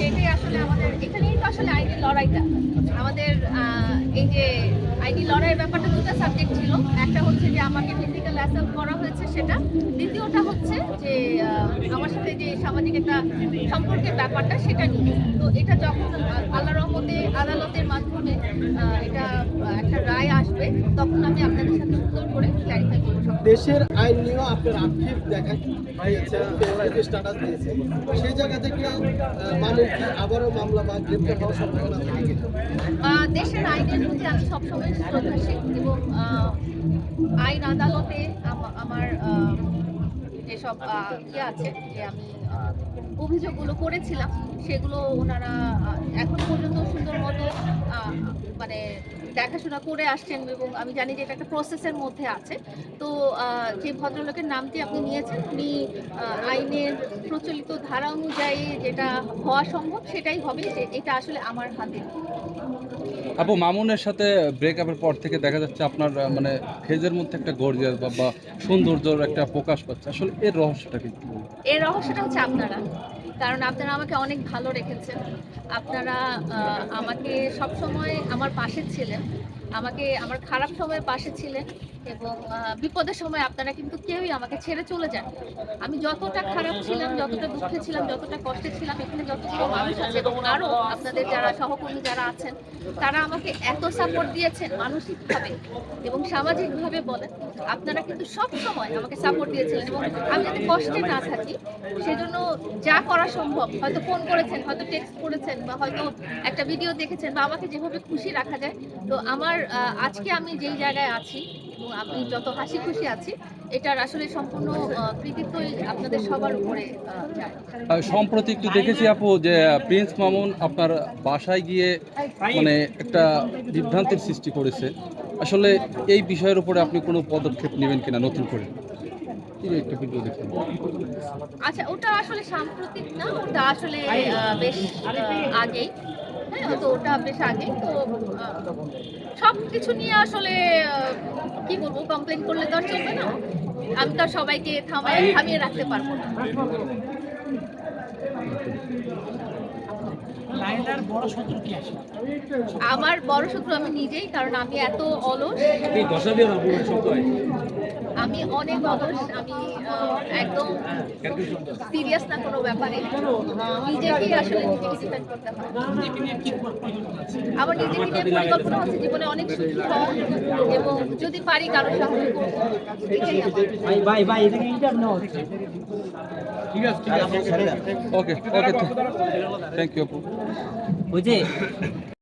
সেটাই আসলে আমাদের, এখানেই তো আসলে আইনি লড়াইটা। আমাদের এই যে আইনি লড়াইয়ের ব্যাপারটা দুটো সাবজেক্ট ছিল। একটা হচ্ছে যে আমাকে ফিজিক্যাল অ্যাসাল্ট করা হয়েছে সেটা। দ্বিতীয়টা হচ্ছে যে আমার সাথে যে সামাজিক একটা সম্পর্কের ব্যাপারটা সেটা নিয়ে। তো এটা যখন আল্লাহ রহমতে আদালতের মাধ্যমে এটা একটা রায় আসবে, তখন আমি আপনাদের সাথে দেশের আইন নিয়েও আপনার আক্ষেপ দেখা দিয়েছে স্ট্যাটাস দিয়েছে। সেই জায়গা থেকে মানুষ আবারও মামলা বা গ্রেপ্তার হওয়ার সম্ভাবনা থাকে দেশের আইনের প্রতি আমি সবসময় শ্রদ্ধাশীল এবং আইন আদালতে আমার যেসব ইয়ে আছে যে আমি অভিযোগগুলো করেছিলাম। সেগুলো ওনারা এখন পর্যন্ত সুন্দর মতো মানে দেখাশোনা করে আসছেন এবং আমি জানি যে এটা একটা প্রসেসের মধ্যে আছে। তো যে ভদ্রলোকের নামটি আপনি নিয়েছেন উনি আইনের প্রচলিত ধারা অনুযায়ী যেটা হওয়া সম্ভব সেটাই হবে যে- এটা আসলে আমার হাতে। আপু মামুনের সাথে ব্রেকআপের পর থেকে দেখা যাচ্ছে আপনার মানে ফেজের মধ্যে একটা গর্জিয়াস বা বা সৌন্দর্যর একটা প্রকাশ পাচ্ছে। আসলে এর রহস্যটা কি? এর রহস্যটা হচ্ছে আপনারা। কারণ আপনারা আমাকে অনেক ভালো রেখেছেন। আপনারা আমাকে সবসময় আমার পাশে ছিলেন। আমাকে, আমার খারাপ সময়ের পাশে ছিলেন। এবং বিপদের সময় আপনারা কিন্তু কেউই আমাকে ছেড়ে চলে যান। আমি যতটা খারাপ ছিলাম, যতটা দুঃখে ছিলাম, যতটা কষ্টে ছিলাম, এখানে যতগুলো মানুষ আছে এবং আরও আপনাদের যারা সহকর্মী যারা আছেন, তারা আমাকে এত সাপোর্ট দিয়েছেন মানসিকভাবে এবং সামাজিকভাবে বলেন। আপনারা কিন্তু সব সময় আমাকে সাপোর্ট দিয়েছিলেন এবং আমি যাতে কষ্টে না থাকি, সেজন্য যা করা সম্ভব, হয়তো ফোন করেছেন, হয়তো টেক্সট করেছেন বা হয়তো একটা ভিডিও দেখেছেন বা আমাকে যেভাবে খুশি রাখা যায়, তো আমার আজকে আমি যেই জায়গায় আছি এবং আমি যত হাসি খুশি আছি এটার আসলে সম্পূর্ণ কৃতিত্বই আপনাদের সবার উপরে সম্প্রতি একটু দেখেছি আপু যে প্রিন্স মামুন আপনার বাসায় গিয়ে মানে একটা বিভ্রান্তির সৃষ্টি করেছে। আসলে এই বিষয়ের উপরে আপনি কোনো পদক্ষেপ নেবেন কিনা নতুন করে? আচ্ছা ওটা আসলে সাম্প্রতিক না ওটা আসলে বেশ আগেই। হ্যাঁ তো ওটা বেশ আগেই তো সব কিছু নিয়ে আসলে কি বলব কমপ্লেন করলে তো আর চলবে না। আমি তো আর সবাইকে থামায় থামিয়ে রাখতে পারব না। লাইলার বড় শত্রু কি আসে আমার বড় শত্রু আমি নিজেই কারণ আমি এত অলস। আমি অনেক অলস আমি একদম সিরিয়াস না কোনো ব্যাপারে। নিজেকেই আসলে নিজেকে ডিপেন্ড করতে হয়। নিজেকে নিয়ে পরিকল্পনা আছে আমার নিজেকে নিয়ে পরিকল্পনা হচ্ছে জীবনে অনেক সুখী হওয়া এবং যদি পারি কারও সাহায্য করব এটাই আমার। ওকে ওকে থ্যাংক ইউ আপু। ওই যে